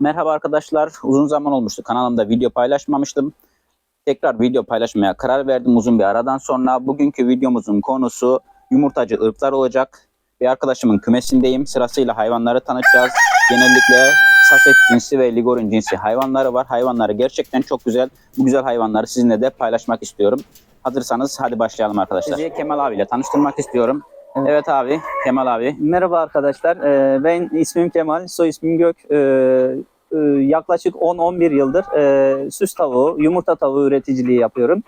Merhaba arkadaşlar. Uzun zaman olmuştu. Kanalımda video paylaşmamıştım. Tekrar video paylaşmaya karar verdim uzun bir aradan sonra. Bugünkü videomuzun konusu yumurtacı ırklar olacak. Bir arkadaşımın kümesindeyim. Sırasıyla hayvanları tanıtacağız. Genellikle Sussex cinsi ve Ligorin cinsi hayvanları var. Hayvanları gerçekten çok güzel. Bu güzel hayvanları sizinle de paylaşmak istiyorum. Hazırsanız hadi başlayalım arkadaşlar. Sizi Kemal abiyle tanıştırmak istiyorum. Evet. Abi, Kemal abi. Merhaba arkadaşlar. Ee, Ben ismim Kemal, soy ismim Gök. Ee, e, Yaklaşık 10-11 yıldır e, süs tavuğu, yumurta tavuğu üreticiliği yapıyorum.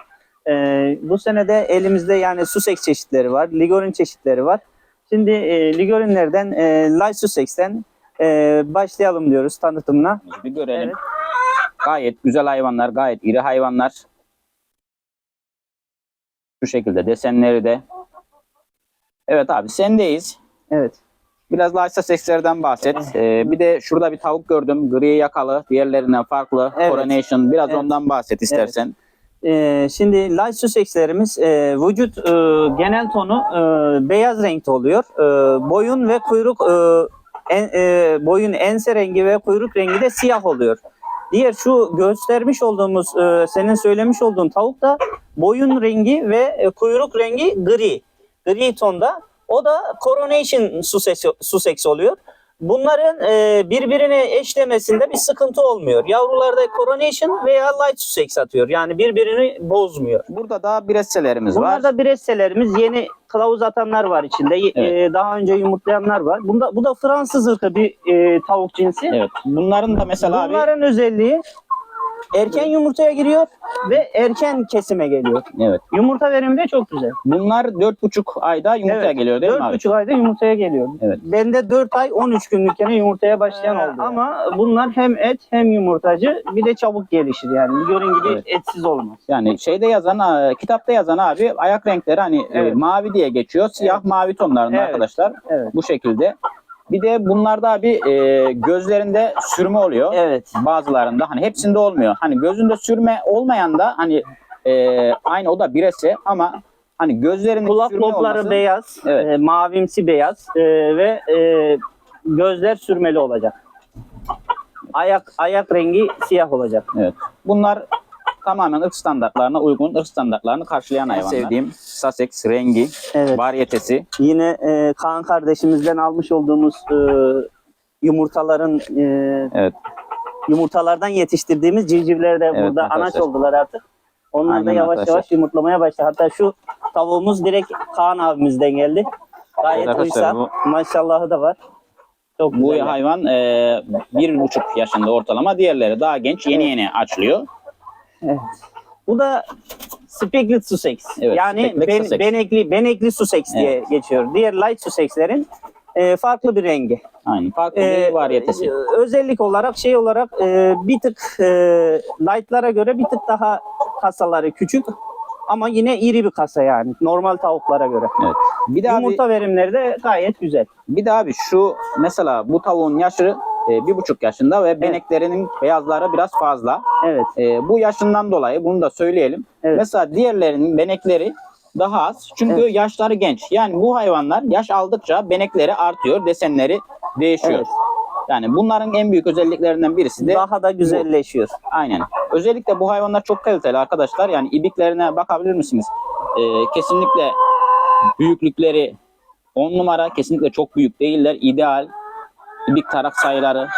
Ee, Bu sene de elimizde yani Sussex çeşitleri var, Ligorin çeşitleri var. Şimdi e, Ligorinlerden, e, Light Sussex'ten e, başlayalım diyoruz tanıtımına. Bir görelim. Evet. Gayet güzel hayvanlar, gayet iri hayvanlar. Şu şekilde desenleri de. Evet abi sendeyiz. Evet. Biraz Lysa sekslerden bahset. Ee, bir de şurada bir tavuk gördüm. Gri yakalı, diğerlerinden farklı. Evet. Coronation. Biraz Evet. ondan bahset istersen. Ee, şimdi light Sussex'lerimiz e, vücut e, genel tonu e, beyaz renkte oluyor. E, boyun ve kuyruk e, en, e, boyun ense rengi ve kuyruk rengi de siyah oluyor. Diğer şu göstermiş olduğumuz e, senin söylemiş olduğun tavuk da boyun rengi ve e, kuyruk rengi gri. Gri tonda. O da Coronation Sussex, Sussex oluyor. Bunların e, birbirine eşlemesinde bir sıkıntı olmuyor. Yavrularda Coronation veya Light Sussex atıyor. Yani birbirini bozmuyor. Burada da biresselerimiz var. Bunlar da biresselerimiz yeni kılavuz atanlar var içinde. Y- Evet. e, daha önce yumurtlayanlar var. Bunda bu da Fransız ırkı bir e, tavuk cinsi. Evet. Bunların da mesela abi Bunların özelliği erken yumurtaya giriyor ve erken kesime geliyor. evet. Yumurta verimi de çok güzel. Bunlar 4,5 ayda yumurtaya Evet, geliyor değil mi abi? 4,5 ayda yumurtaya geliyor. Evet. Bende 4 ay 13 günlükken yumurtaya başlayan Ee, oldu. Ama bunlar hem et hem yumurtacı bir de çabuk gelişir yani. Görün gibi Evet. etsiz olmaz. Yani şeyde yazan, e, kitapta yazan abi ayak renkleri hani e, Evet. mavi diye geçiyor. Siyah mavi tonlarında Evet. arkadaşlar. Evet. Bu şekilde. Bir de bunlarda abi e, gözlerinde sürme oluyor. Evet. Bazılarında hani hepsinde olmuyor. Hani gözünde sürme olmayan da hani e, aynı o da biresi ama hani gözlerinde Kulak sürme lobları olması beyaz, Evet. e, mavimsi beyaz e, ve e, gözler sürmeli olacak. Ayak ayak rengi siyah olacak. Evet. Bunlar tamamen ırk standartlarına uygun, ırk standartlarını karşılayan hayvanlar. Sevdiğim Sussex rengi, Evet. varyetesi. Yine e, Kaan kardeşimizden almış olduğumuz e, yumurtaların e, Evet. yumurtalardan yetiştirdiğimiz civcivler de Evet, burada anaç oldular artık. Onlar da Aynen yavaş arkadaşlar. yavaş yumurtlamaya başladı. Hatta şu tavuğumuz direkt Kaan abimizden geldi. Gayet Evet uysal. Maşallahı da var. Çok Bu güzel. hayvan e, bir buçuk yaşında ortalama. Diğerleri daha genç, yeni yeni açlıyor. Bu da Spiglet Sussex. Evet, yani Spiglet ben- Sussex. benekli benekli Sussex diye geçiyor. Diğer light Sussex'lerin e, farklı bir rengi. Aynen. Farklı E, bir varyetesi. e, özellik olarak şey olarak e, bir tık e, light'lara göre bir tık daha kasaları küçük ama yine iri bir kasa yani normal tavuklara göre. Evet. Bir de abi, Yumurta verimleri de gayet güzel. bir de abi şu mesela bu tavuğun yaşı e, bir buçuk yaşında ve beneklerinin beyazları biraz fazla. Evet. E, bu yaşından dolayı bunu da söyleyelim. Evet. Mesela diğerlerinin benekleri daha az. Çünkü Evet. yaşları genç. Yani bu hayvanlar yaş aldıkça benekleri artıyor, desenleri değişiyor. Evet. Yani bunların en büyük özelliklerinden birisi de Daha da güzelleşiyor. aynen. Özellikle bu hayvanlar çok kaliteli arkadaşlar. Yani ibiklerine bakabilir misiniz? E, kesinlikle büyüklükleri 10 numara. Kesinlikle çok büyük değiller. İdeal. İbik tarak sayıları,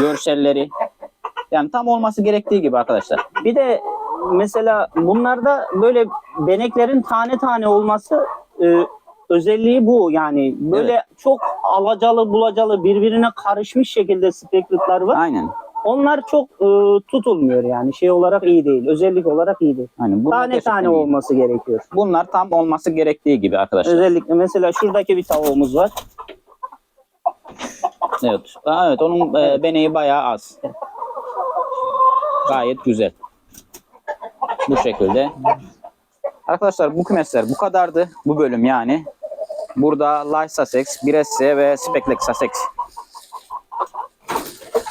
görselleri. Yani tam olması gerektiği gibi arkadaşlar. Bir de mesela bunlarda böyle beneklerin tane tane olması e, özelliği bu yani böyle çok alacalı bulacalı birbirine karışmış şekilde spektrikler var. Aynen. Onlar çok e, tutulmuyor yani şey olarak iyi değil. Özellik olarak iyi değil. Bunlar Tane tane iyi. olması gerekiyor. Bunlar tam olması gerektiği gibi arkadaşlar. Özellikle mesela şuradaki bir tavuğumuz var. Evet. Aa, evet onun e, beneği bayağı az. Gayet güzel. Bu şekilde. Arkadaşlar bu kümesler bu kadardı. Bu bölüm yani. Burada Light Sussex, Biresse ve Speklex Sussex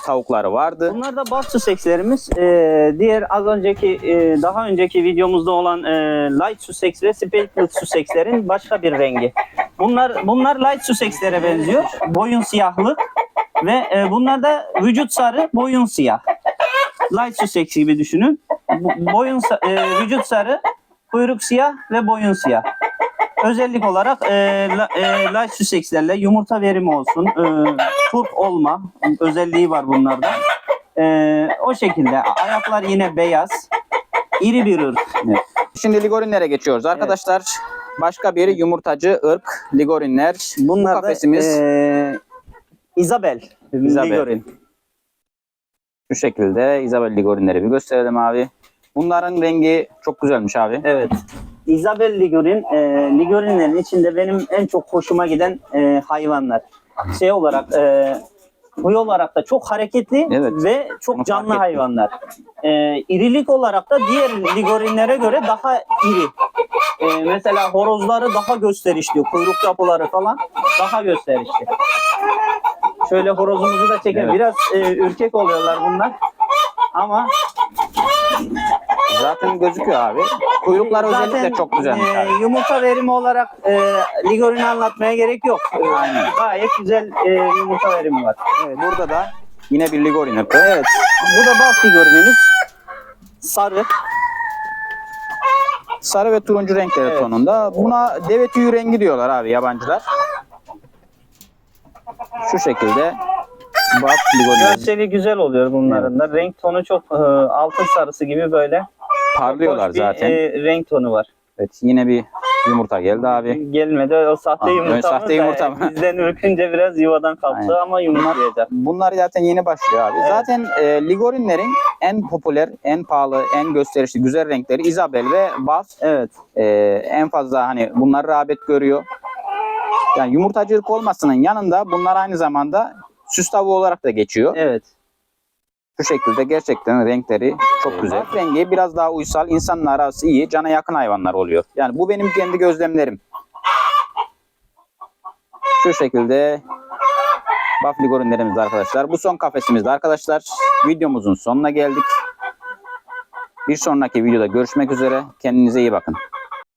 tavukları vardı. Bunlar da buff Sussex'lerimiz. Ee, diğer az önceki e, daha önceki videomuzda olan e, Light Sussex ve Speckled Sussex'lerin başka bir rengi. Bunlar bunlar Light Sussex'lere benziyor. Boyun siyahlı. Ve e, bunlar da vücut sarı, boyun siyah. Light Sussex gibi düşünün. Boyun e, vücut sarı, kuyruk siyah ve boyun siyah. Özellik olarak e, la, e, Light Sussex'lerle yumurta verimi olsun, e, turp olma özelliği var bunlarda. E, o şekilde ayaklar yine beyaz. İri bir ırk. Şimdi ligorinlere geçiyoruz arkadaşlar. Başka bir yumurtacı ırk ligorinler. Bunlar Bu kafesimiz da e, Isabel. Isabel. Ligorin. şu şekilde. Isabel ligorinleri bir gösterelim abi. Bunların rengi çok güzelmiş abi. Evet. Isabel Ligorin, e, Ligorinlerin içinde benim en çok hoşuma giden e, hayvanlar. Şey olarak, e, huy olarak da çok hareketli Evet. ve Onu çok fark canlı ettim. hayvanlar. E, irilik olarak da diğer Ligorinlere göre daha iri. E, mesela horozları daha gösterişli, kuyruk yapıları falan daha gösterişli. Şöyle horozumuzu da çekelim. Evet. Biraz e, ürkek oluyorlar bunlar. Ama Zaten gözüküyor abi. Kuyruklar Zaten, özellikle çok güzelmiş e, yumurta verimi olarak e, Ligorin'i anlatmaya gerek yok. E, Aynen. Gayet güzel e, yumurta verimi var. Evet, burada da yine bir ligorin ırkı. Evet. Bu da bal Ligorin'imiz. Sarı. Sarı ve turuncu renkleri Evet. tonunda. Buna deve tüyü rengi diyorlar abi yabancılar. Şu şekilde ligorin Görseli güzel oluyor bunların da. Renk tonu çok e, altın sarısı gibi böyle. parlıyorlar Hoş bir, zaten. e, renk tonu var. Evet yine bir yumurta geldi abi. Gelmedi o sahte Ah, yumurtamız sahte yumurta mı? bizden ürkünce biraz yuvadan kalktı Aynen. ama yumurtlayacak. Bunlar zaten yeni başlıyor abi. Evet. Zaten e, ligorinlerin en popüler, en pahalı, en gösterişli güzel renkleri Isabel ve Buff. Evet. E, en fazla hani bunlar rağbet görüyor. Yani yumurtacılık olmasının yanında bunlar aynı zamanda süs tavuğu olarak da geçiyor. Evet. Şu şekilde gerçekten renkleri çok güzel. Buff rengi biraz daha uysal, insanla arası iyi, cana yakın hayvanlar oluyor. Yani bu benim kendi gözlemlerim. Şu şekilde Buff ligorinlerimiz arkadaşlar. Bu son kafesimizde arkadaşlar. Videomuzun sonuna geldik. Bir sonraki videoda görüşmek üzere. Kendinize iyi bakın.